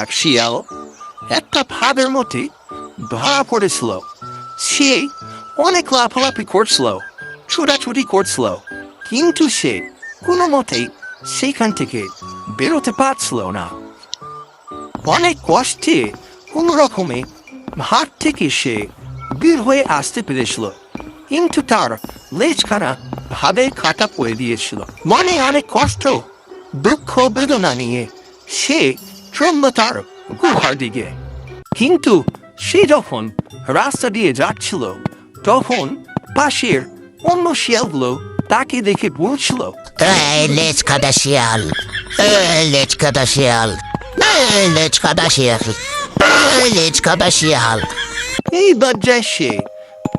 এক শিয়াল একটা ভাবের মধ্যে ধরা পড়েছিল। সে অনেক লাফালাফি করছিল, ছোটাছুটি করছিল, কিন্তু সে কোনো মতেই সেখান থেকে বেরোতে পারছিল না। অনেক কষ্টে কোনো রকমে হাট থেকে সে বের হয়ে আসতে পেরেছিল, কিন্তু তার লেজখানা ভাবে কাটা পড়ে দিয়েছিল। মনে অনেক কষ্ট, দুঃখ, বেদনা নিয়ে সে চলল তার গুহার দিকে। কিন্তু সে যখন রাস্তা দিয়ে যাচ্ছিল তখন পাশের অন্য শিয়ালগুলো তাকে দেখে বলছিল লেজ কাটা শিয়াল লেজ কাটা শিয়াল লেজ কাটা শিয়াল লেজ কাটা শিয়াল। এই লজ্জায় সে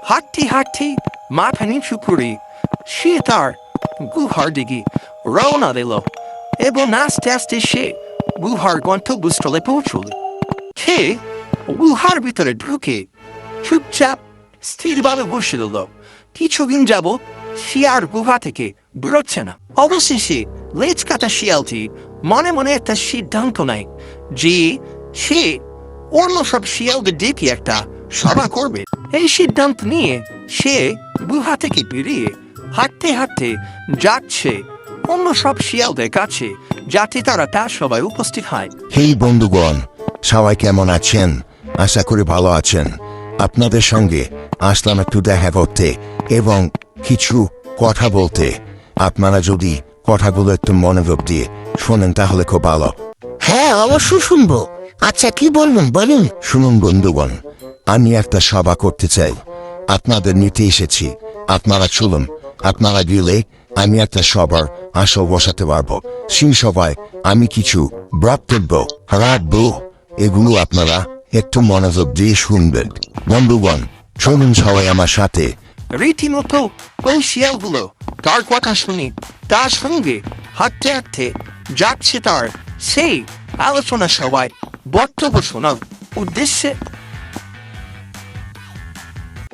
হাঁটতে হাঁটতে মাথা নিচু করে সে তার গুহার দিকে রওনা দিল এবং আস্তে আস্তে সে গুহার গন্তব্যস্থলে পৌঁছল। সে গুহার ভিতরে ঢুকে চুপচাপ স্থিরভাবে বসে দিল কিছুদিন যাব আর গুহা থেকে বেরোচ্ছে না। অবশেষে লেজ কাটা শিয়ালটি মনে মনে একটা সিদ্ধান্ত নেয় যে সে অন্য সব শিয়ালদের ডেকে একটা সভা করবে। এই সিদ্ধান্ত নিয়ে সে গুহা থেকে বেরিয়ে হাঁটতে হাঁটতে যাচ্ছে অন্য সব শিয়ালদের কাছে যাতে তারা তার সবাই উপস্থিত হয়। হেই বন্ধুগণ সবাই কেমন আছেন? আশা করি ভালো আছেন। আপনাদের সঙ্গে আসলাম একটু দেখা করতে এবং কিছু কথা বলতে। আপনারা যদি কথাগুলো একটু মনোযোগ দিয়ে শোনেন তাহলে খুব ভালো। হ্যাঁ অবশ্যই শুনব। আচ্ছা কি বলবেন বলুন। শুনুন বন্ধুগণ আমি একটা সভা করতে চাই। আপনাদের নিতে এসেছি। আপনারা চলুন আপনারা গেলে আমি একটা সবার আসল বসাতে পারব। সেই সভায় আমি কিছু বক্তব্য রাখব। এগুলো আপনারা একটু মনোযোগ দিয়ে শুনবেন। বন্ধুগণ চলুন সবাই আমার সাথে। রীতিমতো ওই শিয়ালগুলো তার কথা শুনি তার সঙ্গে হাঁটতে হাঁটতে যাচ্ছে তার সেই আলোচনা সবাই বক্তব্য শোনার উদ্দেশ্যে।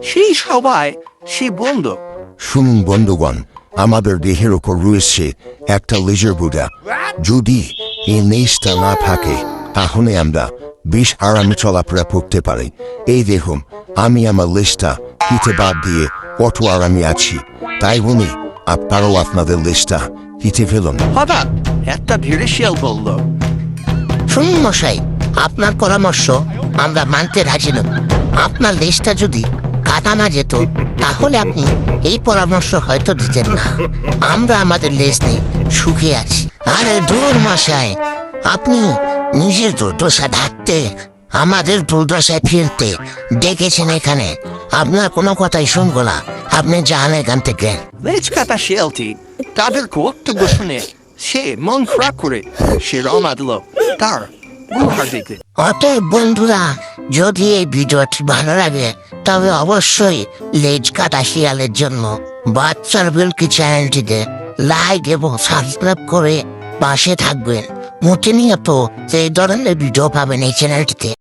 সেই সবাই সে বন্ধ শুনুন বন্ধুগণ আমাদের দেহের ওপর রয়েছে একটা লেজার বুদা যদি এই নেশটা না থাকে তাহলে আমরা বেশ আরামে চলাফেরা করতে পারি। এই দেখুন আমি আমার লিস্টটা হিতে বাদ দিয়ে কত আরামে আছি। তাই বলি আপনারাও আপনাদের লিস্টটা হিতে ফেলুন। হঠাৎ একটা ধীরে শিয়াল বলল। শুনুন মশাই আপনার পরামর্শ আমরা মানতে রাজি নই। আপনার লেজটা যদি কাটা না যেত তাহলে আপনি এই পরামর্শ হয়তো দিতেন না। আমরা আমাদের লেজ নিয়ে সুখে আছি। আরে দূর মশাই আপনি নিজের দুর্দশা ঢাকতে আমাদের দুর্দশায় ফিরতে ডেকেছেন এখানে। আপনার কোনো কথাই শুনব না। আপনি যান এখান থেকে। লেজ কাটা শিয়ালটি তাদের বক্তব্য শুনে সে মন খারাপ করে সে রওনা দিল তার অতএব বন্ধুরা যদি এই ভিডিওটি ভালো লাগে তবে অবশ্যই লেজ কাটা শিয়ালের জন্য বাচ্চার বিলকি চ্যানেলটিতে লাইক এবং সাবস্ক্রাইব করে পাশে থাকবেন। প্রতিনিয়ত এই ধরনের ভিডিও পাবেন এই চ্যানেলটিতে।